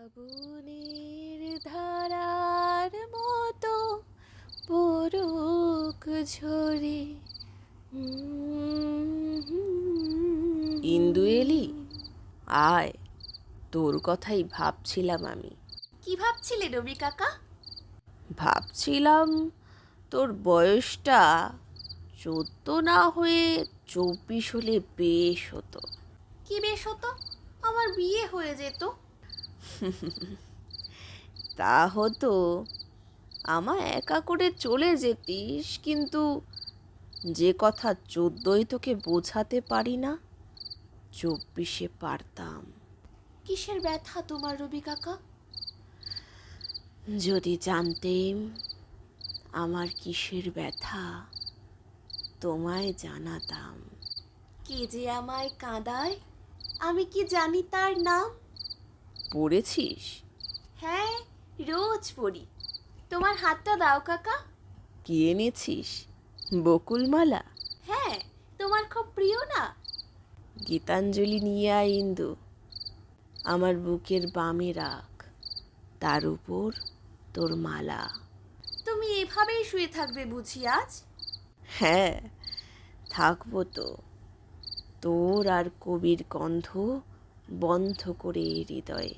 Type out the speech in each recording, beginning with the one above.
শ্রাবণের ধারার মতো পরক ঝরে। ইন্দু এলি আয় তোর কথাই ভাবছিলাম আমি কি ভাবছিলে রবি কাকা ভাবছিলাম তোর বয়সটা চোদ্দ না হয়ে চব্বিশ হলে বেশ হতো কি বেশ হতো আমার বিয়ে হয়ে যেত তা হতো। আমার একা করে চলে যেতিস কিন্তু যে কথা চোদ্দই তোকে বোঝাতে পারি না চব্বিশে পারতাম। কিসের ব্যথা তোমার রবি কাকা? যদি জানতেম আমার কিসের ব্যথা তোমায় জানাতাম। কে যে আমায় কাঁদায় আমি কি জানি তার নাম? পড়েছিস? হ্যাঁ রোজ পড়ি। তোমার হাতটা দাও কাকা। কি এনেছিস? বকুলমালা? হ্যাঁ তোমার খুব প্রিয় না? গীতাঞ্জলি নিয়ে আয় ইন্দু। আমার বুকের বামে রাখ। তার উপর তোর মালা। তুমি এভাবেই শুয়ে থাকবে বুঝি আজ? হ্যাঁ থাকব তো। তোর আর কবির গন্ধ বন্ধ করে হৃদয়ে।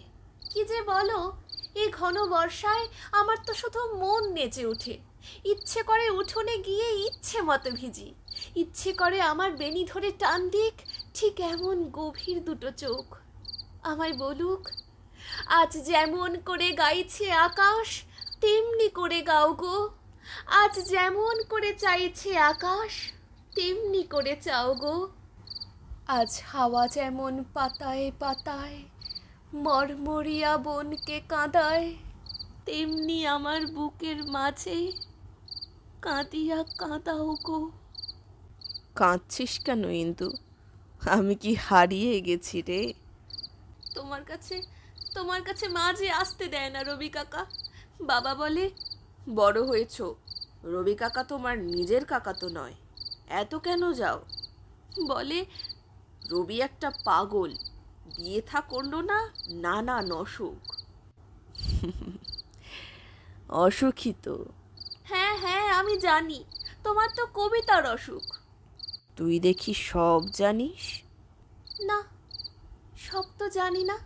কি যে বলো, এই ঘন বর্ষায় আমার তো শুধু মন নেচে ওঠে। ইচ্ছে করে উঠোনে গিয়ে ইচ্ছে মতো ভিজি। ইচ্ছে করে আমার বেনি ধরে টান দিক, ঠিক এমন গভীর দুটো চোখ। আমায় বলুক, আজ যেমন করে গাইছে আকাশ, তেমনি করে গাও গো। আজ যেমন করে চাইছে আকাশ, তেমনি করে চাও গো। আজ হাওয়া যেমন পাতায় পাতায় মরমরিয়া বনকে কাঁদায় তেমনি আমার বুকের মাঝে কাঁদিয়া কাঁদাও গো। কাঁদছিস কেন ইন্দু? আমি কি হারিয়ে গেছি রে? তোমার কাছে তোমার কাছে মাঝে আসতে দেয় না রবি কাকা। বাবা বলে বড় হয়েছ। রবি কাকা তোমার নিজের কাকা তো নয়। এত কেন যাও? বলে রবি একটা পাগল। বিয়ে থা করল না নানা অসুখ অসুখী তো। হ্যাঁ হ্যাঁ আমি জানি। তোমার তো কবিতার অসুখ। তুই দেখি সব জানিস? না সব তো জানি না।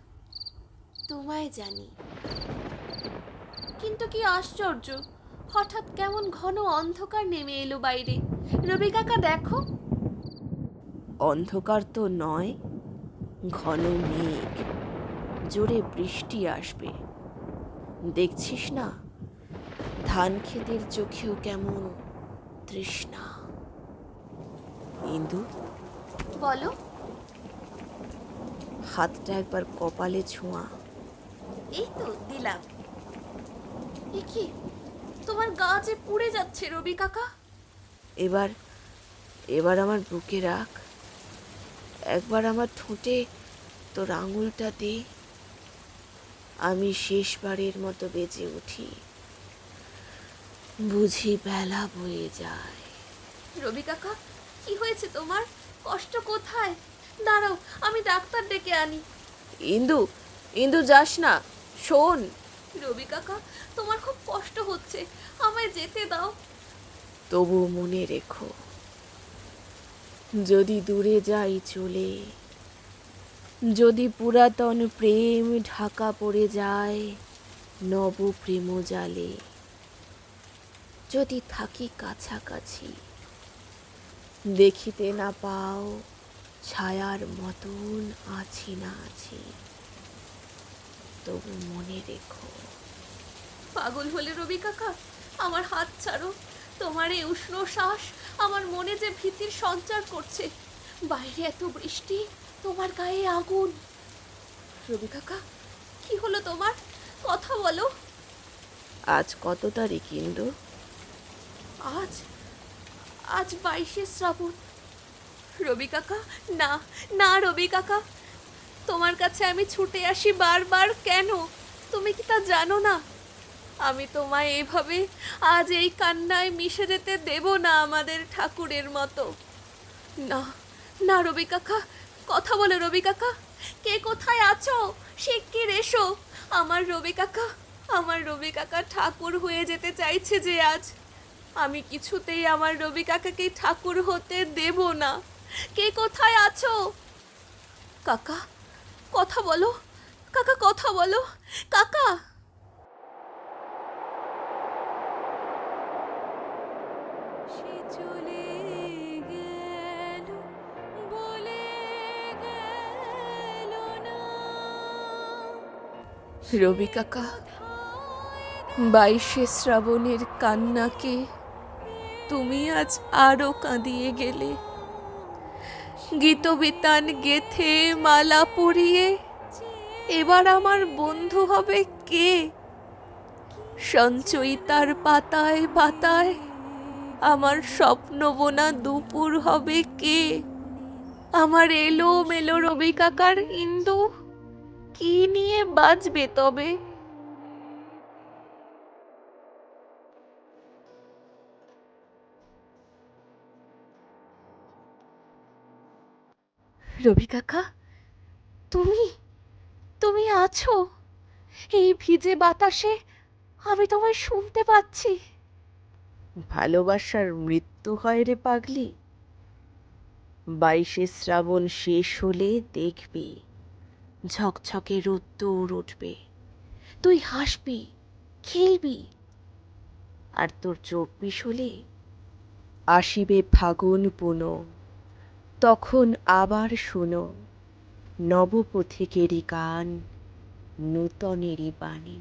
তোমায় জানি। কিন্তু কি আশ্চর্য হঠাৎ কেমন ঘন অন্ধকার নেমে এলো বাইরে। রবি কাকা দেখো। অন্ধকার তো নয় ঘন মেঘ জোরে বৃষ্টি আসবে। দেখছিস না ধান ক্ষেতের চোখেও কেমন তৃষ্ণা। ইন্দু? বলো। হাতটা একবার কপালে ছোঁয়া। এই তো দিলাম। এ কি? তোমার গা যে পুড়ে যাচ্ছে রবি কাকা। এবার এবার আমার বুকে রাখ। একবার আমার ঠোঁটে তোর আঙুলটা দে। আমি শেষবারের মতো বেজে উঠি। বুঝি বেলা বয়ে যায়। রবি কাকা কি হয়েছে তোমার? কষ্ট কোথায়? দাঁড়াও আমি ডাক্তার ডেকে আনি। ইন্দু ইন্দু যাস না শোন। রবি কাকা তোমার খুব কষ্ট হচ্ছে আমায় যেতে দাও। তবু মনে রেখো। যদি দূরে যাই চলে। যদি পুরাতন প্রেম ঢাকা পড়ে যায়, নব প্রেম জালে। যদি থাকি কাছাকাছি, দেখিতে না পাও ছায়ার মতন আছি না আছি। তবু মনে রেখো। পাগল হলে রবি কাকা, আমার হাত ছাড়ো। তোমার এই উষ্ণ শ্বাস আমার মনে যে ভীতির সঞ্চার করছে। বাইরে এত বৃষ্টি তোমার গায়ে আগুন। রবি কাকা কি হলো তোমার? কথা বলো। আজ কত তারিখ ইন্দু? আজ আজ বাইশে শ্রাবণ। রবি কাকা না না রবি কাকা। তোমার কাছে আমি ছুটে আসি বারবার কেন? তুমি কি তা জানো না? আমি তোমায় এভাবে আজ এই কান্নায় মিশে যেতে দেব না আমাদের ঠাকুরের মতো। না না রবি কাকা, কথা বলে রবি কাকা। কে কোথায় আছো? শিগগির এসো। আমার রবি কাকা, আমার রবি কাকা ঠাকুর হয়ে যেতে চাইছে যে আজ। আমি কিছুতেই আমার রবি কাকাকে ঠাকুর হতে দেব না। কে কোথায় আছো? কাকা, কথা বলো। কাকা, কথা বলো। কাকা! রবি কাকা, বাইশে শ্রাবণের কান্নাকে তুমি আজ আরও কাঁদিয়ে গেলে। গীতবিতান গেথে মালা পরিয়ে এবার আমার বন্ধু হবে কে? সঞ্চয়িতার পাতায় পাতায় আমার স্বপ্ন বোনা দুপুর হবে কে? আমার এলো মেলো রবি কাকার ইন্দু কি নিয়ে বাজবে তবে? রবি কাকা, তুমি তুমি আছো? এই ভিজে বাতাসে আমি তোমায় শুনতে পাচ্ছি। ভালোবাসার মৃত্যু হয় রে পাগলি। বাইশে শ্রাবণ শেষ হলে দেখবি। ঝকঝকে রোদ্দুর উঠবে। তুই হাসবি, খেলবি। আর তোর চোখ হলে আসিবে ফাগুন পুন। তখন আবার শোনো, নবপথিকেরই গান নূতনেরই বাণী।